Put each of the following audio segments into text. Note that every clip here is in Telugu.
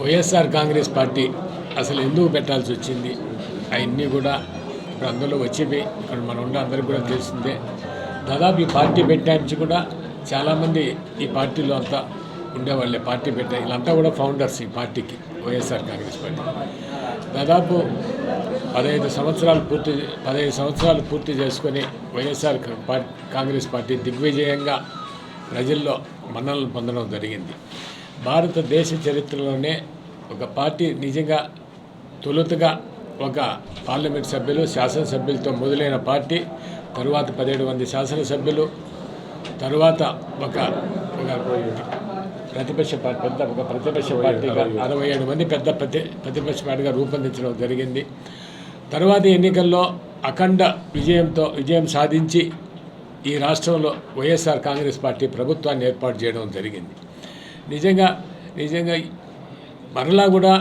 వైఎస్ఆర్ కాంగ్రెస్ పార్టీ అసలు ఎందుకు పెట్టాల్సి వచ్చింది? అవన్నీ కూడా ఇప్పుడు అందులో వచ్చేవి ఇక్కడ మన ఉండే అందరికి కూడా తెలిసిందే దాదాపు ఈ పార్టీ పెట్టడానికి కూడా చాలామంది ఈ పార్టీలో అంతా ఉండేవాళ్ళే పార్టీ పెట్టే వీళ్ళంతా కూడా ఫౌండర్స్ ఈ పార్టీకి వైఎస్ఆర్ కాంగ్రెస్ పార్టీ. దాదాపు పదహైదు సంవత్సరాలు పూర్తి పదహైదు సంవత్సరాలు పూర్తి చేసుకొని వైఎస్ఆర్ కాంగ్రెస్ పార్టీ దిగ్విజయంగా ప్రజల్లో మన్నలను పొందడం జరిగింది. భారతదేశ చరిత్రలోనే ఒక పార్టీ నిజంగా తొలుతగా ఒక పార్లమెంట్ సభ్యులు శాసనసభ్యులతో మొదలైన పార్టీ తరువాత పదిహేడు మంది శాసనసభ్యులు తరువాత ఒక ఒక ప్రతిపక్ష పార్టీ పెద్ద ఒక ప్రతిపక్ష పార్టీగా అరవై ఏడు మంది పెద్ద ప్రతి ప్రతిపక్ష పార్టీగా రూపొందించడం జరిగింది. తర్వాత ఎన్నికల్లో అఖండ విజయంతో విజయం సాధించి ఈ రాష్ట్రంలో వైఎస్ఆర్ కాంగ్రెస్ పార్టీ ప్రభుత్వాన్ని ఏర్పాటు చేయడం జరిగింది. నిజంగా నిజంగా మరలా కూడా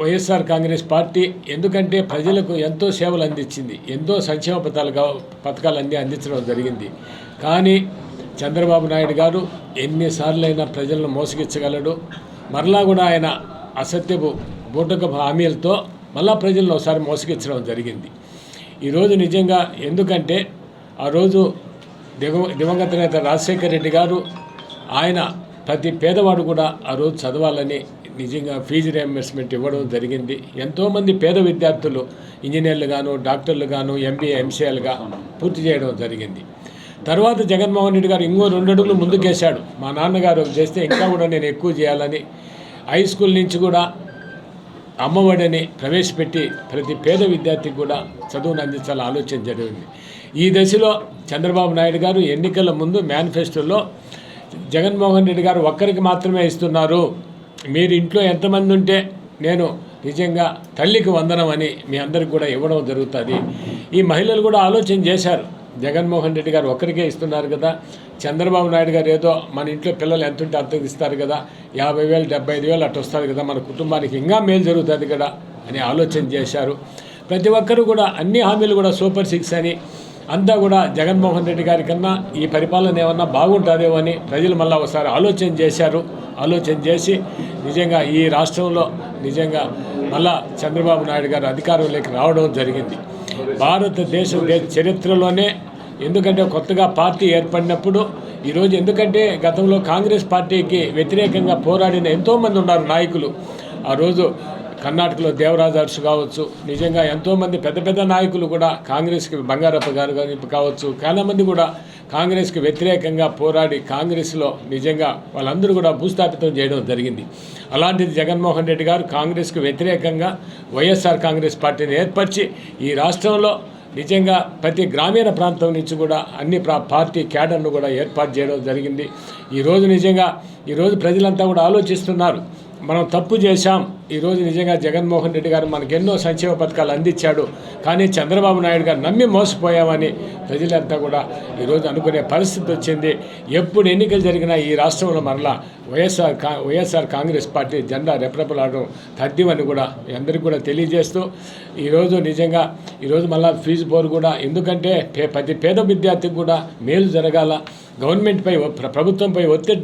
వైఎస్ఆర్ కాంగ్రెస్ పార్టీ ఎందుకంటే ప్రజలకు ఎంతో సేవలు అందించింది ఎంతో సంక్షేమ పథకాలుగా పథకాలన్నీ అందించడం జరిగింది. కానీ చంద్రబాబు నాయుడు గారు ఎన్నిసార్లైనా ప్రజలను మోసగించగలడు. మరలా కూడా ఆయన అసత్యపు బూటకపు హామీలతో మళ్ళా ప్రజలను ఒకసారి మోసగించడం జరిగింది. ఈరోజు నిజంగా ఎందుకంటే ఆ రోజు దివ దివంగత నేత రాజశేఖర రెడ్డి గారు ఆయన ప్రతి పేదవాడు కూడా ఆ రోజు చదవాలని నిజంగా ఫీజు రియంబర్స్మెంట్ ఇవ్వడం జరిగింది. ఎంతోమంది పేద విద్యార్థులు ఇంజనీర్లు గాను డాక్టర్లు గాను ఎంబీఏ ఎంసీఎల్గా పూర్తి చేయడం జరిగింది. తర్వాత జగన్మోహన్ రెడ్డి గారు ఇంకో రెండు అడుగులు ముందుకేశాడు. మా నాన్నగారు చేస్తే ఇంకా కూడా నేను ఎక్కువ చేయాలని హై స్కూల్ నుంచి కూడా అమ్మఒడిని ప్రవేశపెట్టి ప్రతి పేద విద్యార్థికి కూడా చదువును అందించాలని ఆలోచన జరిగింది. ఈ దశలో చంద్రబాబు నాయుడు గారు ఎన్నికల ముందు మేనిఫెస్టోలో జగన్మోహన్ రెడ్డి గారు ఒక్కరికి మాత్రమే ఇస్తున్నారు. మీరు ఇంట్లో ఎంతమంది ఉంటే నేను నిజంగా తల్లికి వందనం అని మీ అందరికి కూడా ఇవ్వడం జరుగుతుంది. ఈ మహిళలు కూడా ఆలోచన చేశారు. జగన్మోహన్ రెడ్డి గారు ఒక్కరికే ఇస్తున్నారు కదా. చంద్రబాబు నాయుడు గారు ఏదో మన ఇంట్లో పిల్లలు ఎంత ఉంటే అంత ఇస్తారు కదా. యాభై వేలు డెబ్బై ఐదు వేలు అట్లా వస్తారు కదా. మన కుటుంబానికి ఇంకా మేలు జరుగుతుంది కదా అని ఆలోచన చేశారు. ప్రతి ఒక్కరు కూడా అన్ని హామీలు కూడా సూపర్ సిక్స్ అని అంతా కూడా జగన్మోహన్ రెడ్డి గారి కన్నా ఈ పరిపాలన ఏమన్నా బాగుంటుందేమో అని ప్రజలు మళ్ళీ ఒకసారి ఆలోచన చేశారు. ఆలోచన చేసి నిజంగా ఈ రాష్ట్రంలో నిజంగా మళ్ళా చంద్రబాబు నాయుడు గారు అధికారంలోకి రావడం జరిగింది. భారతదేశ చరిత్రలోనే ఎందుకంటే కొత్తగా పార్టీ ఏర్పడినప్పుడు ఈరోజు ఎందుకంటే గతంలో కాంగ్రెస్ పార్టీకి వ్యతిరేకంగా పోరాడిన ఎంతోమంది ఉన్నారు నాయకులు. ఆ రోజు కర్ణాటకలో దేవరాజు కావచ్చు నిజంగా ఎంతోమంది పెద్ద పెద్ద నాయకులు కూడా కాంగ్రెస్కి బంగారప్ప గారు గారు కావచ్చు చాలామంది కూడా కాంగ్రెస్కి వ్యతిరేకంగా పోరాడి కాంగ్రెస్లో నిజంగా వాళ్ళందరూ కూడా భూస్థాపితం చేయడం జరిగింది. అలాంటిది జగన్మోహన్ రెడ్డి గారు కాంగ్రెస్కి వ్యతిరేకంగా వైఎస్ఆర్ కాంగ్రెస్ పార్టీని ఏర్పరిచి ఈ రాష్ట్రంలో నిజంగా ప్రతి గ్రామీణ ప్రాంతం నుంచి కూడా అన్ని ప్రా పార్టీ క్యాడర్ను కూడా ఏర్పాటు చేయడం జరిగింది. ఈరోజు నిజంగా ఈరోజు ప్రజలంతా కూడా ఆలోచిస్తున్నారు మనం తప్పు చేశాం ఈరోజు నిజంగా జగన్మోహన్ రెడ్డి గారు మనకు ఎన్నో సంక్షేమ పథకాలు అందించాడు. కానీ చంద్రబాబు నాయుడు గారు నమ్మి మోసపోయామని ప్రజలంతా కూడా ఈరోజు అనుకునే పరిస్థితి వచ్చింది. ఎప్పుడు ఎన్నికలు జరిగినా ఈ రాష్ట్రంలో మరలా వైఎస్ఆర్ కా వైఎస్ఆర్ కాంగ్రెస్ పార్టీ జెండా రెపరెపలాడడం తథ్యమని కూడా అందరికీ కూడా తెలియజేస్తూ ఈరోజు నిజంగా ఈరోజు మళ్ళీ ఫీజు బోర్ కూడా ఎందుకంటే పే- ప్రతి పేద విద్యార్థికి కూడా మేలు జరగాల. గవర్నమెంట్పై ప్రభుత్వంపై ఒత్తిడి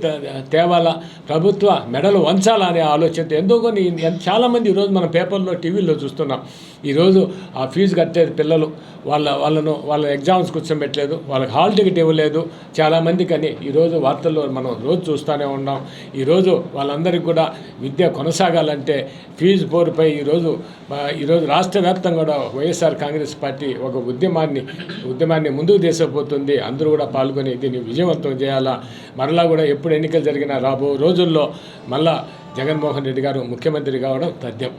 తేవాలా. ప్రభుత్వ మెడలు వంచాలా అనే ఆలోచనతో ఎందుకో కానీ చాలామంది ఈరోజు మన పేపర్లో టీవీలో చూస్తున్నాం. ఈరోజు ఆ ఫీజు కట్టేది పిల్లలు. వాళ్ళ వాళ్ళను వాళ్ళ ఎగ్జామ్స్ కూర్చోబెట్టలేదు. వాళ్ళకి హాల్ టికెట్ ఇవ్వలేదు. చాలామంది కానీ ఈరోజు వార్తల్లో మనం రోజు చూస్తూనే ఉన్నాం. ఈరోజు వాళ్ళందరికీ కూడా విద్య కొనసాగాలంటే ఫీజు పోరుపై ఈరోజు ఈరోజు రాష్ట్ర వ్యాప్తంగా కూడా వైఎస్ఆర్ కాంగ్రెస్ పార్టీ ఒక ఉద్యమాన్ని ఉద్యమాన్ని ముందుకు తీసుకుపోతుంది. అందరూ కూడా పాల్గొని దీన్ని విజయవంతం చేయాలా? మరలా కూడా ఎప్పుడు ఎన్నికలు జరిగినా రాబో రోజుల్లో మళ్ళా జగన్మోహన్ రెడ్డి గారు ముఖ్యమంత్రి కావడం తథ్యం.